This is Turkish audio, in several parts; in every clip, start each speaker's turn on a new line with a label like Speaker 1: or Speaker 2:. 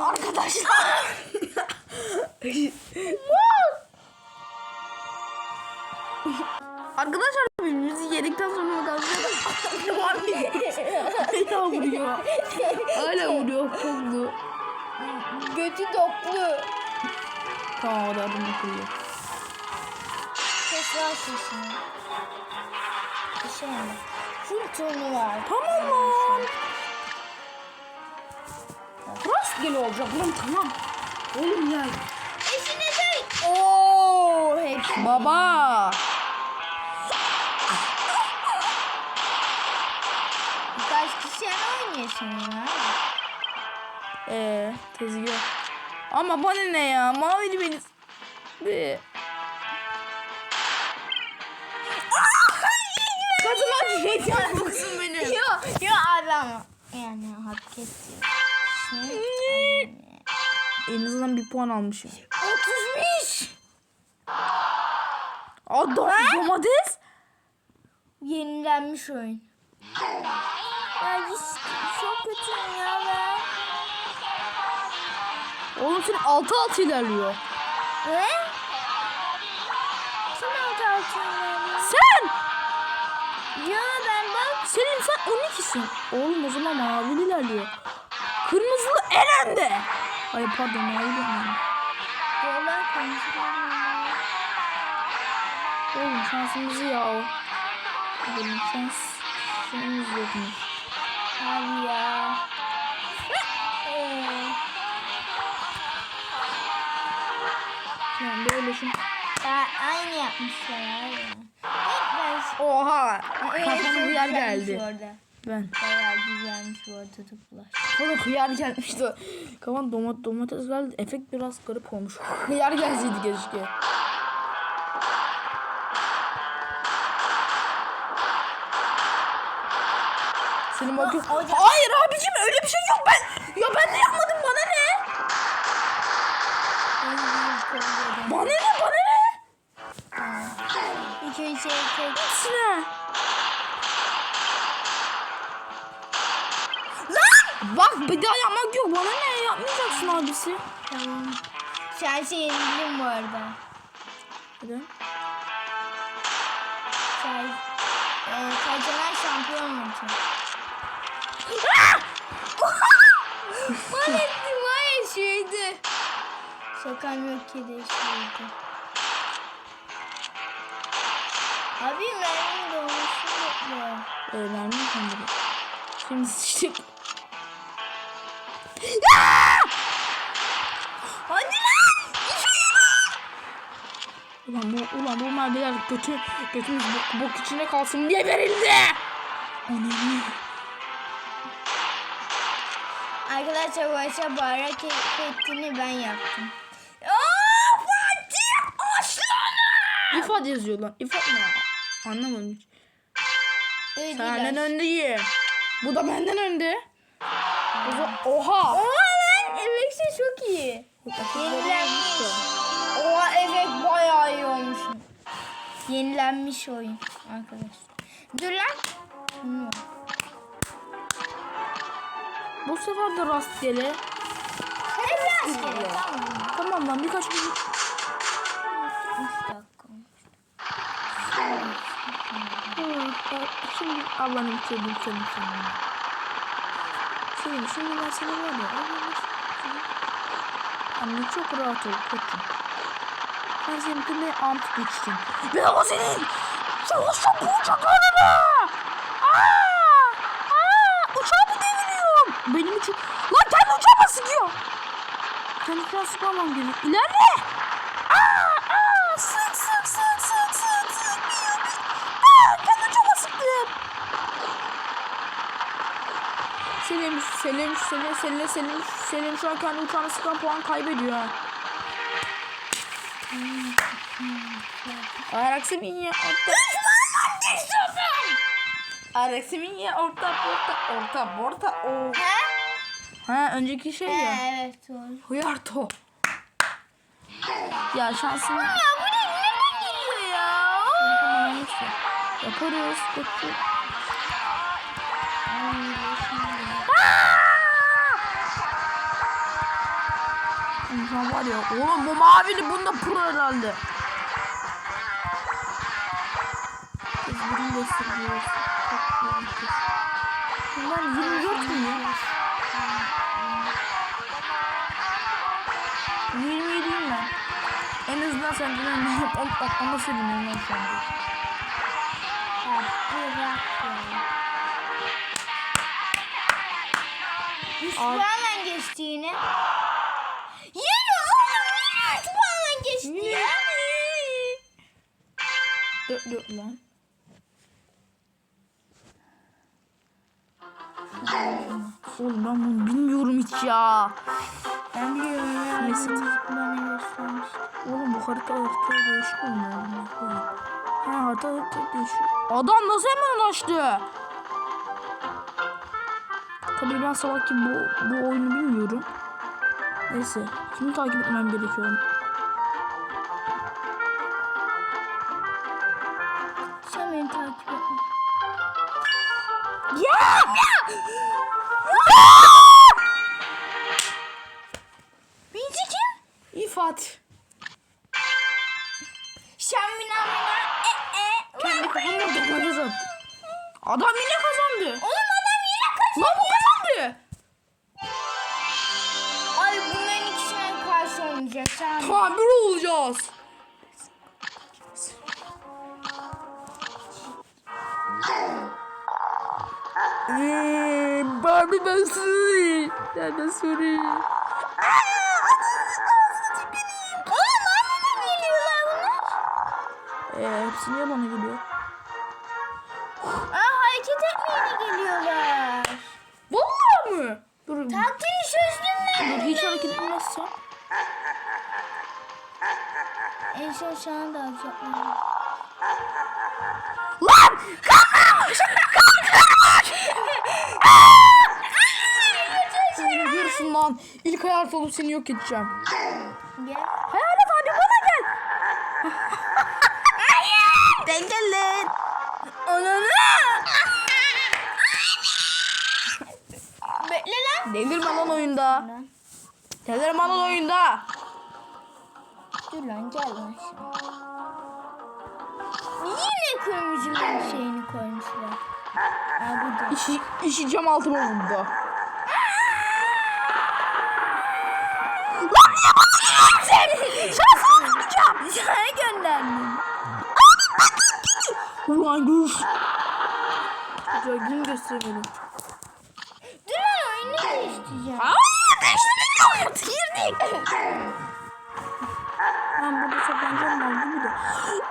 Speaker 1: Arkadaşlar. Arkadaşlar birbirimizi yedikten sonra kalkacağız. Hala vuruyor. Hala vuruyor kollu.
Speaker 2: Götü doklu.
Speaker 1: Tamam o da adını koyuyor.
Speaker 2: Ver sesini. Bir şey mi? Full turnu var.
Speaker 1: Tamam lan. Rastgele olacak lan tamam. Oğlum ya.
Speaker 2: Eşine de. Oo, hepsi.
Speaker 1: Baba.
Speaker 2: Birkaç kişi oynuyorsun ya.
Speaker 1: Ee, tezgah. Ama bana ne ya? Mavili beni... Be. Kazıma şey yapmışsın benim.
Speaker 2: Yok yok abi ama. Yani hak etti.
Speaker 1: En azından bir puan almışım.
Speaker 2: 35.
Speaker 1: Aa, do- domates.
Speaker 2: Yenilenmiş oyun. Ya biz çok kötüyüm ya ben.
Speaker 1: Oğlum senin 6-6 ilerliyor.
Speaker 2: Ne? Kim aldı altını?
Speaker 1: Sen!
Speaker 2: Ya ben bak.
Speaker 1: Senin sen 12'sin. Oğlum o zaman mavi ilerliyor. Kırmızılı en önde. Ay pardon mavi de önde.
Speaker 2: Yollar konuşuyorum.
Speaker 1: Oğlum şansımızı ya o. Şans şansımız yokmuş.
Speaker 2: Abi ya.
Speaker 1: Yani böyle şu.
Speaker 2: ya aynı yapmışlar ben
Speaker 1: Oha. Hıyar
Speaker 2: güzelmiş
Speaker 1: geldi.
Speaker 2: Orada.
Speaker 1: Ben.
Speaker 2: Bayağı güzelmiş bu arada toplar.
Speaker 1: Bana hıyar gelmişti. Kavan domat domates geldi. Efekt biraz garip olmuş. Hıyar gelseydi keşke. Senin bakıyor.
Speaker 2: da-
Speaker 1: Hayır abicim öyle bir şey yok ben. Ya ben de yapmadım bana ne? Bana ne bana ne?
Speaker 2: İki şey tek.
Speaker 1: Sine. Bak bir daha yapmak yok. Bana ne? Yapmayacaksın abisi.
Speaker 2: Tamam. Sen şey yenildim bu arada.
Speaker 1: Neden?
Speaker 2: Sen e, Kaycalar şampiyon maçı. Bana etti var ya şeydi. Şakam yok ki de şeydi. Abi mermim dolmuşsun bekle.
Speaker 1: Ee, vermem sanırım. Şimdi sıçtık. Ulan bu, ulan bu mermiler kötü, götümüz bok, bok içine kalsın diye verildi. Ananı.
Speaker 2: Arkadaşlar bu aşağı bağırarak ettiğini ben yaptım. Aa, Fatih Aslanım!
Speaker 1: İfade yazıyor lan. İfade ne? Anlamadım hiç.
Speaker 2: Öyle
Speaker 1: Senden öndeyim. Bu da benden önde. Oha.
Speaker 2: Oha lan efekti çok iyi. Yenilenmiş. Yenilenmiş oyun arkadaşlar. Dur lan.
Speaker 1: Bu sefer de rastgele.
Speaker 2: Hep rastgele tamam.
Speaker 1: Tamam lan birkaç gün. Şimdi Allah'ını bitirdim seni seni. Şimdi, şimdi ben seni var ya. Anne çok rahat ol koçum. Ben seni tümüne ant geçtim. Ve o senin savaş topu uçaklarına. Aa! Aa! Uçağı mı deviriyorum? Benim için. Lan kendi uçağıma sıkıyor. Kendi uçağıma sıkmamam gerekiyor. İlerle. Aa! Aa! Sık sık sık sık sık sık. Aa! Kendi uçağıma sıktım. Selim, Selim, Selim, Selim, Selim, Selim şu an kendi uçağına sıkan puan kaybediyor. Araksimiye orta. Araksimiye orta, orta, orta, orta, o.
Speaker 2: Ha?
Speaker 1: Ha önceki şey ya.
Speaker 2: Evet doğru.
Speaker 1: Hıyarto. Ya şansım.
Speaker 2: Ya bu ne nereden geliyor ya?
Speaker 1: Tamam. Yaparız. Kötü. Var ya. Oğlum bu mavili bunda pro herhalde. Kız birini gösteriyoruz. Bunlar 24 mi ya? 27'yim ben. En azından sen benim ama seviniyorum ben şu anda.
Speaker 2: Puanla geçti yine. Yine
Speaker 1: Dört dört lan. Oğlum ben bunu bilmiyorum hiç ya.
Speaker 2: Ben biliyorum ya.
Speaker 1: Neyse. Oğlum bu harita harita değişik olmuyor. Ha harita harita değişiyor. Adam nasıl hemen ulaştı? Tabii ben salak gibi bu, bu oyunu bilmiyorum. Neyse. Kimi takip etmem gerekiyor?
Speaker 2: Birinci kim?
Speaker 1: İfat.
Speaker 2: Şamina mina e e.
Speaker 1: Kendi kafamda domates attı. Adam yine kazandı.
Speaker 2: Oğlum adam yine kaç.
Speaker 1: Lan bu kazandı.
Speaker 2: Ay bunların ikisine karşı
Speaker 1: Tamam bir olacağız. Barbie ben sorry. Ben sorry. Ee, hepsi niye bana geliyor?
Speaker 2: Aa hareket etmeyene geliyorlar.
Speaker 1: Vallahi mı? Dur,
Speaker 2: Taktiğini çözdüm
Speaker 1: dur
Speaker 2: ben.
Speaker 1: hiç hareket etmezsem.
Speaker 2: En son sana da alacaklar.
Speaker 1: Lan! Kalkmış! Kalkmış! Görürsün lan. İlk hayal olup seni yok edeceğim.
Speaker 2: Gel.
Speaker 1: Hayalet abi bana gel. Hayır. Dengelen.
Speaker 2: Ananı. Bekle lan.
Speaker 1: Delirme lan oyunda. Delirme lan oyunda.
Speaker 2: Dur lan gel lan. Yine kırmızının şeyini koymuşlar. Aa bu da.
Speaker 1: İşi, işi cam altıma vurdu. Lan niye bana geliyorsun? Sana saldıracağım.
Speaker 2: Sana gönderdim.
Speaker 1: Ulan gör. Güzel gün gösterelim.
Speaker 2: Dur lan oyunu değiştireceğim.
Speaker 1: Hayır değiştirmek yok. Girdik. Ben burada saklanacağım ben mi de?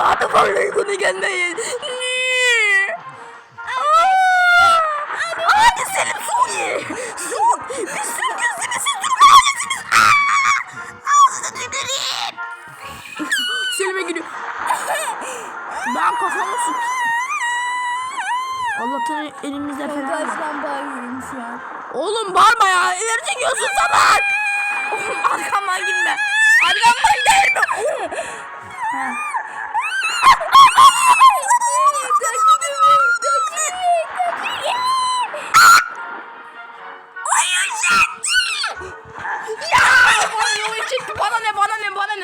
Speaker 1: Adı vallahi bunu gelmeyin. Hadi Selim Suriye. Sun. Biz sür gözünü sizin layetiniz. Ağzını tüküreyim. Selim'e giriyor. Ben kafamı sık. Allah'tan elimizde falan.
Speaker 2: Kaçtan bağırıyorum şu an.
Speaker 1: Oğlum bağırma ya. İleri çekiyorsun salak. Oğlum arkamdan gitme. Arkamdan gelme.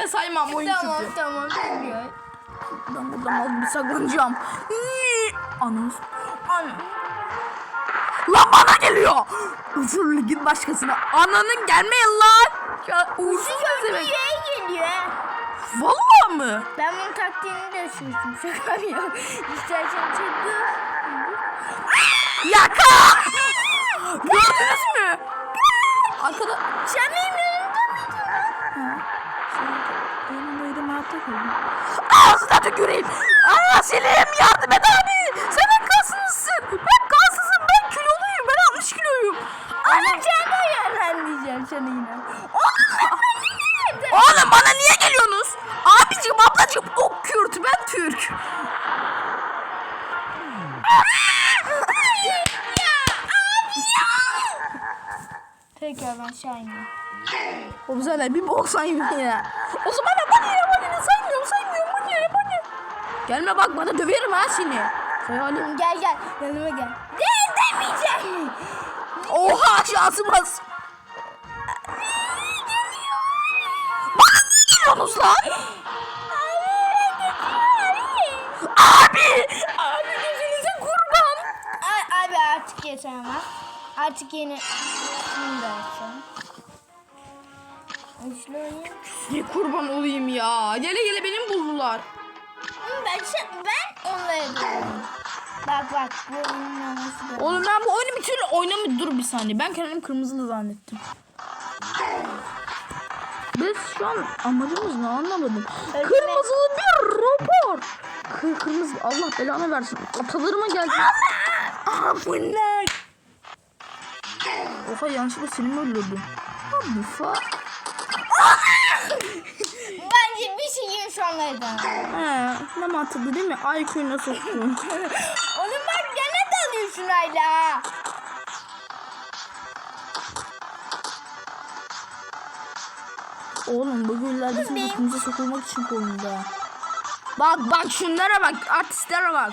Speaker 1: Saymam oyun
Speaker 2: Tamam
Speaker 1: çekti.
Speaker 2: tamam biliyor.
Speaker 1: Ben burada mal bir saklanacağım. Anons. An Lan bana geliyor. Uçur ligin başkasına. Ananın gelmeyin lan. Ya uğursuz demek.
Speaker 2: Yeye geliyor.
Speaker 1: Vallahi mı?
Speaker 2: Ben bunun taktiğini de çözdüm. Şaka yok. İstersen çek dur.
Speaker 1: Yaka! Gördünüz mü? Arkada...
Speaker 2: Sen benim yanımda mıydın?
Speaker 1: Ha. Hayatta kaldım. Ağzına tüküreyim. Aa Selim yardım et
Speaker 2: yine.
Speaker 1: Oğlum bana niye geliyorsunuz? Abicim ablacım o Kürt ben Türk.
Speaker 2: Tekrar ben aşağı iniyorum.
Speaker 1: O güzel bir bok saymıyor ya. O zaman bana ya bana ne saymıyorum saymıyorum bana ya bana. Gelme bak bana döverim ha seni. Hayalim.
Speaker 2: Gel gel yanıma gel. De demeyeceğim.
Speaker 1: Oha şansım az. Yapıyorsunuz lan? Abi! Abi gözünüze kurban.
Speaker 2: Ay, abi artık yeter ama. Artık yeni şunu da. Üçlü oyun.
Speaker 1: Ne kurban olayım ya. Gele gele benim buldular.
Speaker 2: Ben, şey- ben onları diyorum. Bak bak bu oyunun da.
Speaker 1: Oğlum ben bu oyunu bir türlü oynamıyorum. Dur bir saniye. Ben kendim kırmızılı zannettim. Biz şu an amacımız ne anlamadım.
Speaker 2: Öyle
Speaker 1: Kırmızılı bir rapor. Kır, kırmızı Allah belanı versin. Atalarıma geldi. Bu ne? Oha yanlışlıkla seni mi? What the fuck?
Speaker 2: Bence bir şeyin şu anlardan.
Speaker 1: He, ne mantıklı değil mi? IQ'na soktu.
Speaker 2: Oğlum bak gene dalıyorsun hala.
Speaker 1: Oğlum bu güller bizim götümüze sokulmak için koyuldu. Bak bak şunlara bak. Artistlere bak.